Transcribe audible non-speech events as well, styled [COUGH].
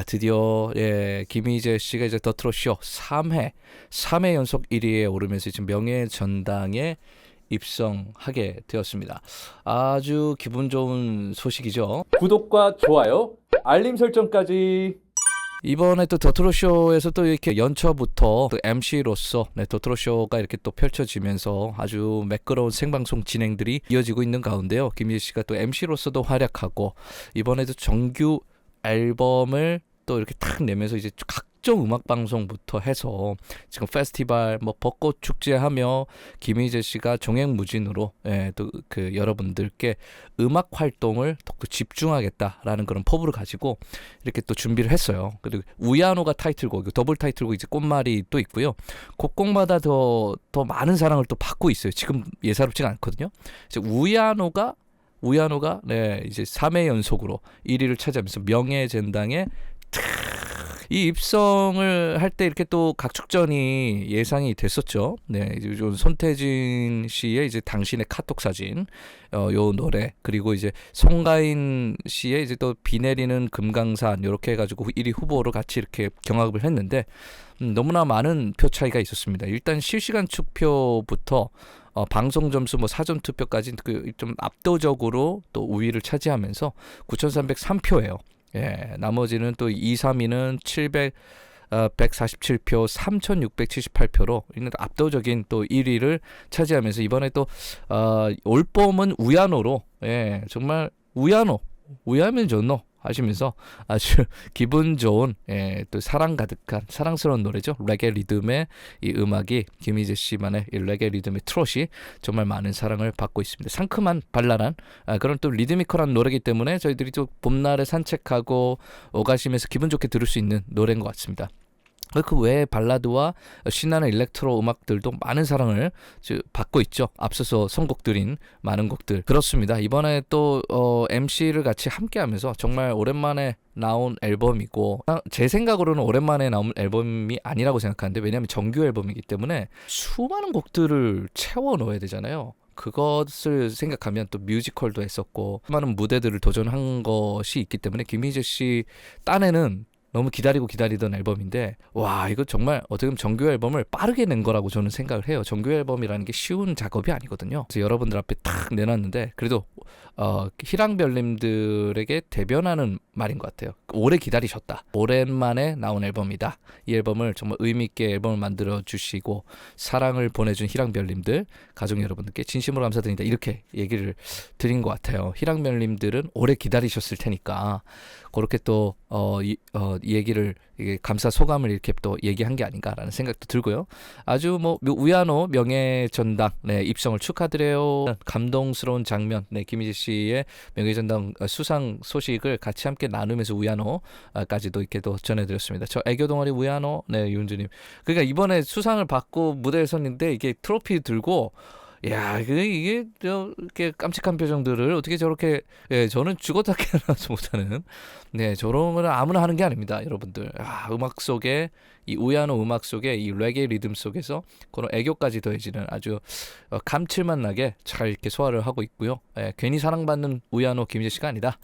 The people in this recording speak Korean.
아, 드디어 예, 김희재 씨가 이제 더 트롯 쇼 3회 3회 연속 1위에 오르면서 지금 명예 전당에 입성하게 되었습니다. 아주 기분 좋은 소식이죠. 구독과 좋아요, 알림 설정까지. 이번에 또 더트롯 쇼에서 또 이렇게 연초부터 또 MC로서 네, 더트롯 쇼가 이렇게 또 펼쳐지면서 아주 매끄러운 생방송 진행들이 이어지고 있는 가운데요. 김희재 씨가 또 MC로서도 활약하고 이번에도 정규 앨범을 또 이렇게 탁 내면서 이제 각종 음악 방송부터 해서 지금 페스티벌 뭐 벚꽃 축제하며 김희재 씨가 종횡무진으로 예, 또 그 여러분들께 음악 활동을 더욱 집중하겠다라는 그런 포부를 가지고 이렇게 또 준비를 했어요. 그리고 우야노가 타이틀곡이고 더블 타이틀곡 이제 꽃말이 또 있고요. 곡곡마다 더 더 많은 사랑을 또 받고 있어요. 지금 예사롭지가 않거든요. 이제 우야노가 우야노가 네 이제 3회 연속으로 1위를 차지하면서 명예전당에 이 입성을 할 때 이렇게 또 각축전이 예상이 됐었죠. 네, 이제 좀 손태진 씨의 이제 당신의 카톡 사진, 어, 요 노래 그리고 이제 송가인 씨의 이제 또 비 내리는 금강산 이렇게 해가지고 1위 후보로 같이 이렇게 경합을 했는데 음, 너무나 많은 표 차이가 있었습니다. 일단 실시간 투표부터 어, 방송 점수 뭐 사전 투표까지 그 좀 압도적으로 또 우위를 차지하면서 9,303표예요. 예, 나머지는 또 2, 3위는 700 어, 147표, 3,678표로 이는 압도적인 또 1위를 차지하면서 이번에 또 어, 올봄은 우야노로 예, 정말 우야노, 우야면 좋노 하시면서 아주 [LAUGHS] 기분 좋은 예, 또 사랑 가득한 사랑스러운 노래죠. 레게 리듬의 이 음악이 김희재 씨만의 이 레게 리듬의 트롯이 정말 많은 사랑을 받고 있습니다. 상큼한 발랄한 아, 그런 또 리드미컬한 노래이기 때문에 저희들이 또 봄날에 산책하고 오가시면서 기분 좋게 들을 수 있는 노래인 것 같습니다. 그 외에 발라드와 신나는 일렉트로 음악들도 많은 사랑을 지- 받고 있죠. 앞서서 선곡들인 많은 곡들 그렇습니다. 이번에 또 어, MC를 같이 함께 하면서 정말 오랜만에 나온 앨범이고 아, 제 생각으로는 오랜만에 나온 앨범이 아니라고 생각하는데 왜냐하면 정규 앨범이기 때문에 수많은 곡들을 채워 넣어야 되잖아요. 그것을 생각하면 또 뮤지컬도 했었고 수많은 무대들을 도전한 것이 있기 때문에 김희재 씨 딴에는 너무 기다리고 기다리던 앨범인데 와 이거 정말 어떻게 보면 정규 앨범을 빠르게 낸 거라고 저는 생각을 해요. 정규 앨범이라는 게 쉬운 작업이 아니거든요. 그래서 여러분들 앞에 탁 내놨는데 그래도 어, 희랑별님들에게 대변하는 말인 것 같아요. 오래 기다리셨다. 오랜만에 나온 앨범이다. 이 앨범을 정말 의미 있게 앨범을 만들어 주시고 사랑을 보내준 희랑별님들 가족 여러분들께 진심으로 감사드립니다. 이렇게 얘기를 드린 것 같아요. 희랑별님들은 오래 기다리셨을 테니까 그렇게 또 어, 이, 어, 이 얘기를 이게 감사 소감을 이렇게 또 얘기한 게 아닌가라는 생각도 들고요. 아주 뭐 우야노 명예 전당 네, 입성을 축하드려요. 감동스러운 장면, 네, 김희재 씨의 명예전당 어, 수상 소식을 같이 함께 나누면서 우야노까지도 이렇게 또 전해드렸습니다. 저 애교 동아리 우야노, 네, 윤주님. 그러니까 이번에 수상을 받고 무대에 섰는데 이게 트로피 들고 야, 그 이게 저 이렇게 깜찍한 표정들을 어떻게 저렇게 예, 저는 죽었다 [LAUGHS] 깨어나지 못하는 네, 저런 걸 아무나 하는 게 아닙니다, 여러분들. 아, 음악 속에 이 우야노 음악 속에 이 레게 리듬 속에서 그런 애교까지 더해지는 아주 어, 감칠맛 나게 잘 이렇게 소화를 하고 있고요. 예, 괜히 사랑받는 우야노 김희재 씨가 아니다.